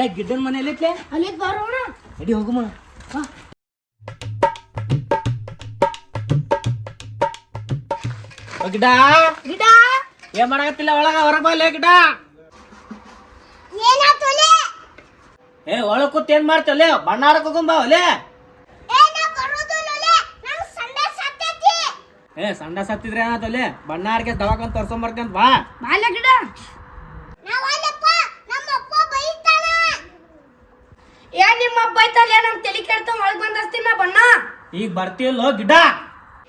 ಲೇ ಗಿಡ್ಡನ ಮನೆ ಎಲ್ಲೈತ್ಲೆ ಅಲ್ಲಿ ಬರೋಣ ಅಡಿ ಹೋಗಮ್ಮ ಹಾ. ಗಿಡ ಗಿಡ ಏನ್ ಮಾಡಕತ್ತಿಲ್ಲ ಒಳಗ? ಹೊರಗ್ ಬಾ ಲೇ ಗಿಡ ಏ ಒಳಗ್ ಕೂತ್ ಏನ್ ಮಾಡ್ತಲೆ ಬಣ್ಣ ಆಡಕ್ ಹೋಗುಂಬಾ ಒಲೆ ಏ ಸಂಡ ಸತ್ತಿದ್ರೆ ಏನಾತಲೆ ಬಣ್ಣ ಆಡ್ಕೆ ದವಾಖಾನ್ ತರ್ಸೊಂಡ್ ಬರ್ಕಂತ ಬಾ. ಬಾಲ ಗಿಡ ನಾವಲ್ಲಪ್ಪ ನಮ್ಮ ಅಪ್ಪ ಬೈತಾನ ಏ ನಿಮ್ಮ ಅಪ್ಪ ಬೈತಾನೆ ನಮ್ ತಲೆ ಕೆಡ್ತ ಒಳಗ್ ನಾ ಬಣ್ಣ. ಈಗ ಬರ್ತೀಯಲ್ಲೋ ಗಿಡ?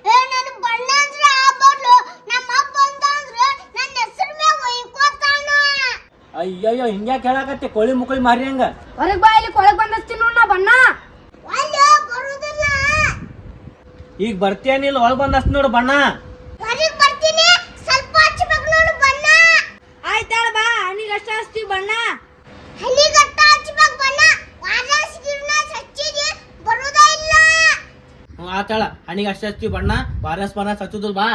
ಏ ನನ್ ಬಣ್ಣ ಅಂದ್ರೆ ಆಗ್ಬಾರ್ದು ನಮ್ಮ ಅಪ್ಪ ಅಂತ ಅಂದ್ರೆ ನನ್ನ ಹೆಸರು ಮ್ಯಾಗ ಒಯ್ಕೋತಾನ. ಅಯ್ಯಯ್ಯೋ ಹಿಂಗ್ಯಾಕ್ ಹೇಳಕತ್ತಿ? ಕೋಳಿ ಮುಕಳಿ ಮಾರಿ ಹಂಗ. ಹೊರಗ್ ಬಾ ಇಲ್ಲಿ ಒಳಗ್ ಬಂದಸ್ತೀನಿ ನಾ ಬಣ್ಣ. ಅಲ್ಲ ಬರುದಿಲ್ಲ. ಈಗ ಬರ್ತೀಯನಿಲ್ಲ ಒಳಗ್ ಬಂದಸ್ ನೋಡು ಬಣ್ಣ ಹೊರಗ್ ಬರ್ತೀನಿ ಸ್ವಲ್ಪ ಹಚ್ಬೇಕು ನೋಡು ಬಣ್ಣ ಆಯ್ತಾಳ ಬಾ ಹನಿಗೆ ಅಷ್ಟ ಹಚ್ತೀವಿ ಬಣ್ಣ ಹನಿಗೆ ಅಷ್ಟ ಹಚ್ಬೇಕು ಬಣ್ಣ ವಾರಸ್ ಗಿರ್ನ ಹಚ್ಚಿದಿ ಬರುದೇ ಇಲ್ಲ ಹ್ಞೂ ಹಣಿಗೆ ಅಷ್ಟೇ ಹಚ್ಚಿ ಬಣ್ಣ ವಾರಸ್ ಬಣ್ಣ ಹಚ್ಚುದಿಲ್ ಬಾ.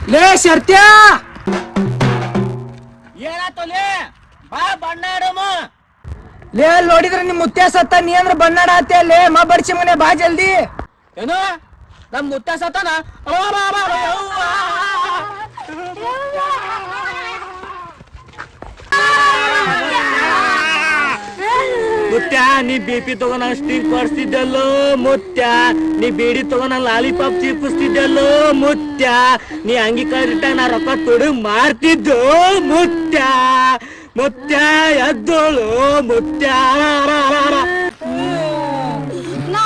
ಲೇ ಶರ್ತ್ಯ! ಏನಾತು ಲೇ ಬಾ ಬಣ್ಣಾಡಮ್ಮ. ಲೇ ಅಲ್ಲಿ ನೋಡಿದ್ರೆ ನಿಮ್ ಮುತ್ಯ ಸತ್ತ ನೀ ಅಂದ್ರ ಬಣ್ಣಾಡ ಅತ್ತೆ ಲೇ? ಮಾ ಬರ್ಚಿ ಮನೆ ಬಾ ಜಲ್ದಿ. ಏನು? ನಮ್ ಮುತ್ತ ಸತನ ಮುತ್ಯ ನೀ ಬಿ ಪಿ ತಗೊಂಡ ಸ್ಟಿಂಗ್ ಕೊಡ್ಸ್ತಿದ್ದಲ್ಲೋ ಮುತ್ಯ ನೀ ಬೇಡಿ ತಗೊಂಡ ಲಾಲಿಪಾಪ್ ಚೀಪಿಸ್ತಿದ್ದಲ್ಲೋ ಮುತ್ಯ ನೀ ಅಂಗಿ ಕರಿಟ್ಟಾಗ ನಾ ರೊಕ್ಕ ತೊಡು ಮಾರ್ತಿದ್ದು ಮುತ್ಯ ಮುತ್ಯ ಎದ್ದೋಳು ಮುತ್ಯ ನಾ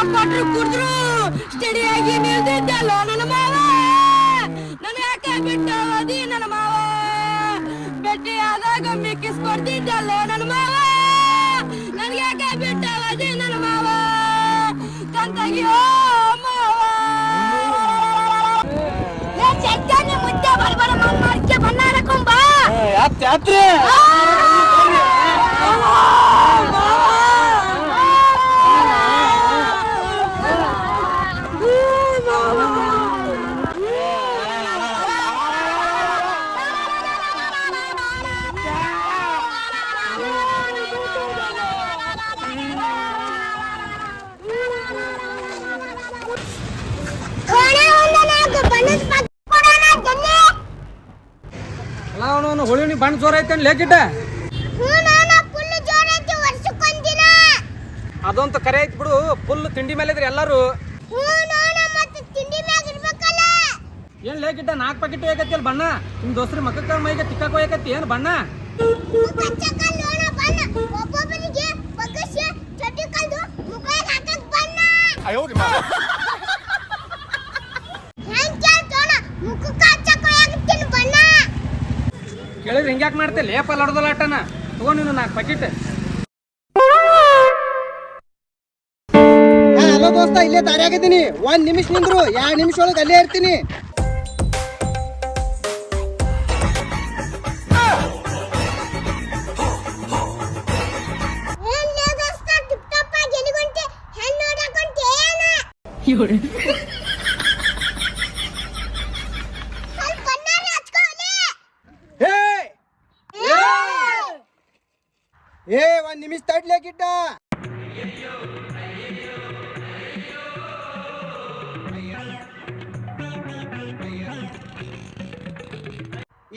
ಕುಡಿದ್ರು ಸ್ಟಡಿಯಾಗಿ ನನ್ನ ಮಾವ? ನನ್ನ ಯಾಕೆ ಬಿಟ್ಟು ಓದಿ ನನ್ನ ಮಾವ? ಬೆಟ್ಟಿ ಆದಾಗ ಮಿಕ್ಕಿಸ್ಕೊಡ್ತಿದ್ದಲ್ಲ ನನ್ನ ಮಾವ? ನನಗೆ ಯಾಕೆ ಬಿಟ್ಟು ಓದಿ ನನ್ನ ಮಾವ? ಕಂತಾಗಿಯೋ ಮಾವ! ಚೈತನ್ಯ ಮುದ್ದೆ ಬಡಬಡ ಮಾಡ್ಕೆ ಬಣ್ಣಾರಕೊಂಬ ಯಾತ್ ಯಾತ್ರೆ? ಹೊಳಿ ಬಣ್ಣ ಜೋರ ಐತೆ ಲೇಕಿಟ್ಟ ಅದೊಂದು ಅದಂತ ಕರೆ ಐತ್ ಬಿಡು ಫುಲ್ ತಿಂಡಿ ಮೇಲೆ ಇದ್ರಿ ಎಲ್ಲರೂ. ಏನ್ ಲೇಕಿಟ್ಟ ನಾಕ್ ನಾಲ್ಕು ಪ್ಯಾಕೆಟ್ ಹೋಗತಿ ಅಲ್ಲಿ ಬಣ್ಣ? ನಿಮ್ ದೋಸ್ತ್ರಿ ಮಕ್ಕಳ ಮೈಗೆ ತಿಕ್ಕಕ್ ಹೋಗಕತ್ತಿ ಏನ್ ಬಣ್ಣ? ಒಬ್ಬೊಬ್ಬರಿಗೆ ಹಿಂಗ್ಯಾಕ್ ಮಾಡ್ತೆ? ಲೇಪ ಲಡ್ದಲ್ಲ ಆಟನ. ತಗೋ ನೀನು ನಾಲ್ಕು ಪ್ಯಾಕೆಟ್ ಹಲೋ ದೋಸ್ತ ಇಲ್ಲೇ ದಾರಿಯಾಗಿದ್ದೀನಿ ಒಂದ್ ನಿಮಿಷ ನಿಂದ್ರು ಎರಡ್ ನಿಮಿಷ ಒಳಗೆ ಅಲ್ಲೇ ಇರ್ತೀನಿ. ಏನ್ ಏ, ಒಂದು ನಿಮಿಷ ತಡ್ಲೇಕಿಟ್ಟ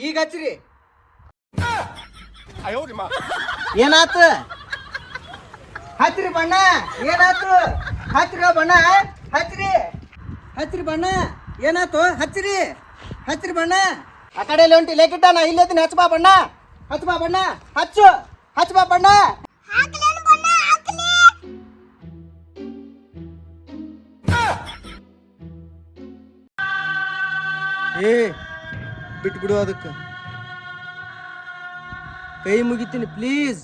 ಈಗ ಹಚ್ಚ್ರಿ. ಏನಾಯ್ತು ಹತ್ತಿರ ಬಣ್ಣ, ಏನಾತು? ಹಚ್ರಿ ಬಣ್ಣ ಹಚ್ರಿ ಹಚ್ರಿ ಬಣ್ಣ, ಏನಾತು? ಹಚ್ಚ್ರಿ ಹಚ್ರಿ ಬಣ್ಣ. ಆ ಕಡೆಯಲ್ಲಿ ಹೊಂಟಿ ಲೇಕಿಟ್ಟ ನಾ ಇಲ್ಲೇ ಹಚ್ಚಬಾ ಬಣ್ಣ. ಹಚ್ಚಬಾ ಬಣ್ಣ, ಹಚ್ಚು. ಹಚ್ಚ ಬಾ ಬಣ್ಣ. ಹಾಕ್ಲೇನು ಬಣ್ಣ ಹಾಕ್ಲಿ ಏ ಬಿಟ್ಬಿಡು ಅದಕ್ಕೆ. ಕೈ ಮುಗಿತೀನಿ ಪ್ಲೀಸ್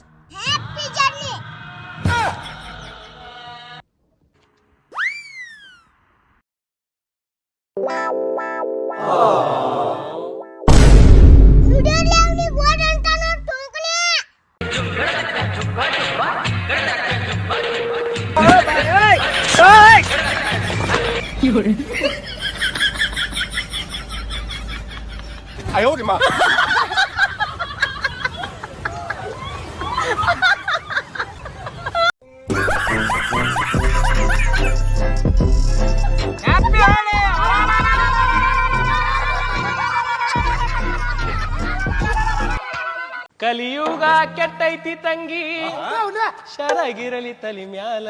ಕಲಿಯುಗ ಕೆಟ್ಟೈತಿ ತಂಗಿ. ಶರಗಿರಲಿ ತಲಿ ಮ್ಯಾಲ.